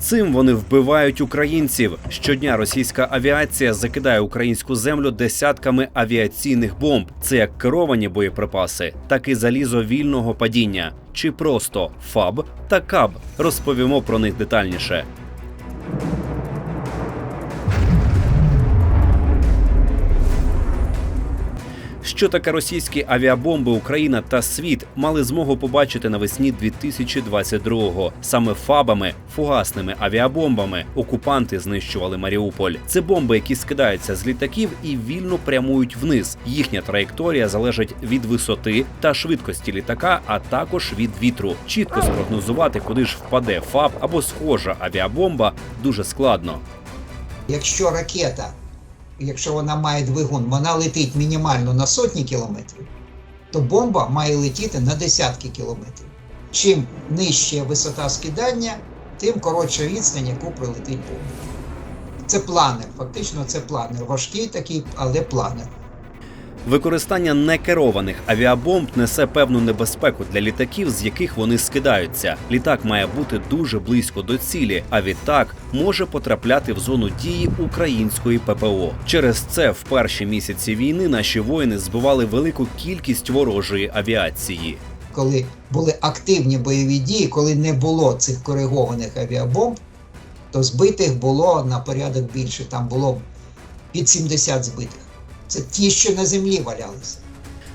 Цим вони вбивають українців. Щодня російська авіація закидає українську землю десятками авіаційних бомб. Це як керовані боєприпаси, так і залізо вільного падіння, чи просто ФАБ та КАБ. Розповімо про них детальніше. Що таке російські авіабомби Україна та світ мали змогу побачити навесні 2022-го. Саме фабами, фугасними авіабомбами окупанти знищували Маріуполь. Це бомби, які скидаються з літаків і вільно прямують вниз. Їхня траєкторія залежить від висоти та швидкості літака, а також від вітру. Чітко спрогнозувати, куди ж впаде фаб або схожа авіабомба, дуже складно. Якщо ракета, якщо вона має двигун, вона летить мінімально на сотні кілометрів, то бомба має летіти на десятки кілометрів. Чим нижча висота скидання, тим коротша відстань, яку прилетить бомба. Це планер, фактично це планер. Важкий такий, але планер. Використання некерованих авіабомб несе певну небезпеку для літаків, з яких вони скидаються. Літак має бути дуже близько до цілі, а відтак може потрапляти в зону дії української ППО. Через це в перші місяці війни наші воїни збивали велику кількість ворожої авіації. Коли були активні бойові дії, коли не було цих коригованих авіабомб, то збитих було на порядок більше. Там було під 70 збитих. Це ті, що на землі валялися.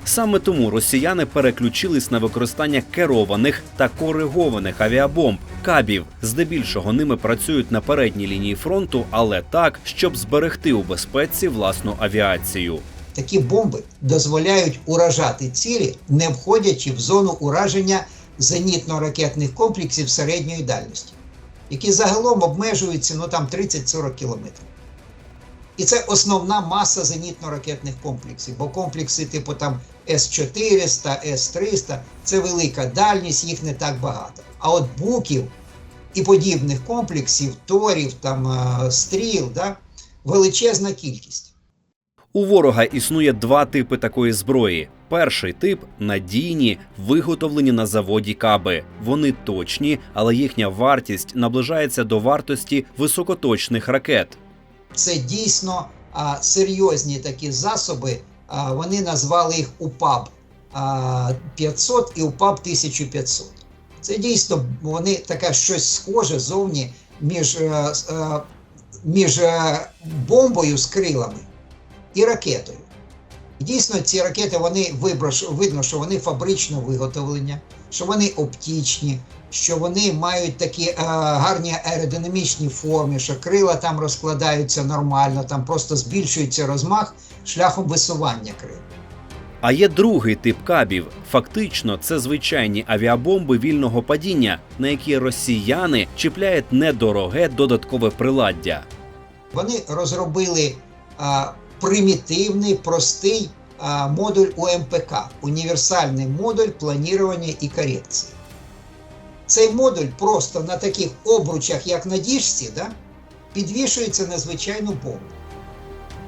Саме тому росіяни переключились на використання керованих та коригованих авіабомб кабів. Здебільшого ними працюють на передній лінії фронту, але так, щоб зберегти у безпеці власну авіацію. Такі бомби дозволяють уражати цілі, не входячи в зону ураження зенітно-ракетних комплексів середньої дальності, які загалом обмежуються ну, там 30-40 кілометрів. І це основна маса зенітно-ракетних комплексів, бо комплекси типу там С-400, С-300 це велика дальність, їх не так багато. А от буків і подібних комплексів, торів, там, е, стріл, да, величезна кількість. У ворога існує два типи такої зброї. Перший тип надійні, виготовлені на заводі каби. Вони точні, але їхня вартість наближається до вартості високоточних ракет. Це дійсно а, серйозні такі засоби. А, вони назвали їх УПАБ а, 500 і УПАБ 1500. Це дійсно вони таке щось схоже зовні між, е, е, між е, бомбою з крилами і ракетою. Дійсно, ці ракети вони виброш, видно, що вони фабрично виготовлені, що вони оптічні, що вони мають такі е, гарні аеродинамічні форми, що крила там розкладаються нормально, там просто збільшується розмах шляхом висування крил. А є другий тип кабів. Фактично, це звичайні авіабомби вільного падіння, на які росіяни чіпляють недороге додаткове приладдя. Вони розробили а, примітивний, простий модуль УМПК універсальний модуль планування і корекції. Цей модуль просто на таких обручах, як на діжці, да, підвішується на звичайну бомбу.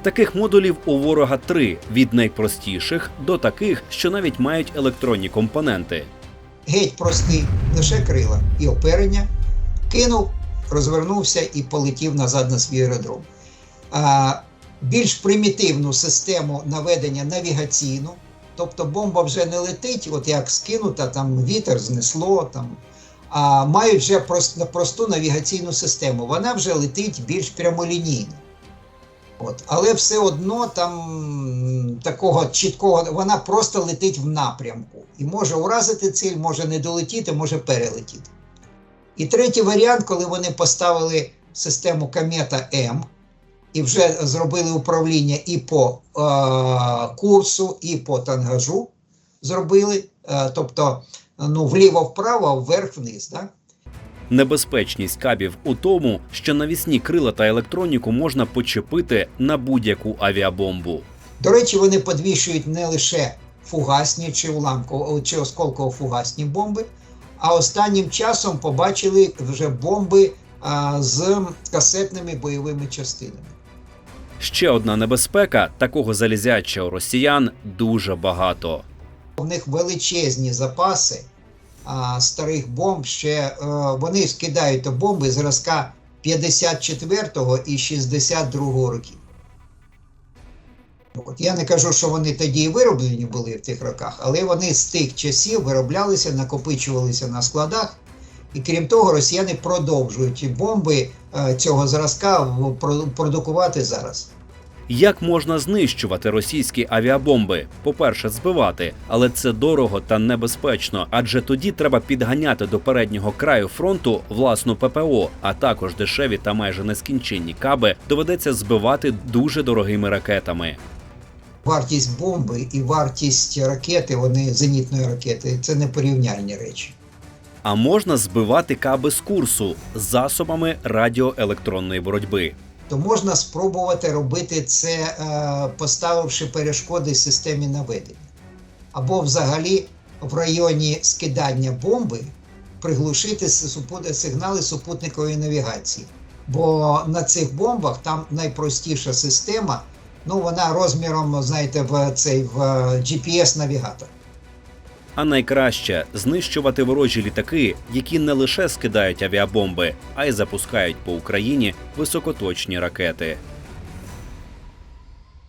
Таких модулів у ворога три: від найпростіших до таких, що навіть мають електронні компоненти. Геть простий, лише крила і оперення. Кинув, розвернувся і полетів назад на свій аеродром. А, більш примітивну систему наведення навігаційну, тобто бомба вже не летить, от як скинута, там вітер знесло, там, а мають вже прост, просту навігаційну систему. Вона вже летить більш прямолінійно. От. Але все одно там такого чіткого, вона просто летить в напрямку і може уразити ціль, може не долетіти, може перелетіти. І третій варіант, коли вони поставили систему Комета М і вже зробили управління і по е, курсу, і по тангажу зробили, е, тобто ну, вліво-вправо, вверх-вниз. Да? Небезпечність кабів у тому, що навісні крила та електроніку можна почепити на будь-яку авіабомбу. До речі, вони підвішують не лише фугасні чи уламково чи осколково-фугасні бомби, а останнім часом побачили вже бомби а, з касетними бойовими частинами. Ще одна небезпека такого залізяча у росіян дуже багато. У них величезні запаси а, старих бомб. Ще е, вони скидають бомби зразка 54-го і 62-го років. От я не кажу, що вони тоді і вироблені були в тих роках, але вони з тих часів вироблялися, накопичувалися на складах. І крім того, росіяни продовжують бомби е, цього зразка продукувати зараз. Як можна знищувати російські авіабомби? По-перше, збивати, але це дорого та небезпечно, адже тоді треба підганяти до переднього краю фронту власну ППО, а також дешеві та майже нескінченні каби доведеться збивати дуже дорогими ракетами. Вартість бомби і вартість ракети, вони зенітної ракети, це не порівняльні речі. А можна збивати каби з курсу засобами радіоелектронної боротьби. То можна спробувати робити це, е, поставивши перешкоди системі наведення. Або взагалі в районі скидання бомби приглушити сигнали супутникової навігації. Бо на цих бомбах там найпростіша система, ну вона розміром, знаєте, в цей в GPS-навігатор. А найкраще знищувати ворожі літаки, які не лише скидають авіабомби, а й запускають по Україні високоточні ракети.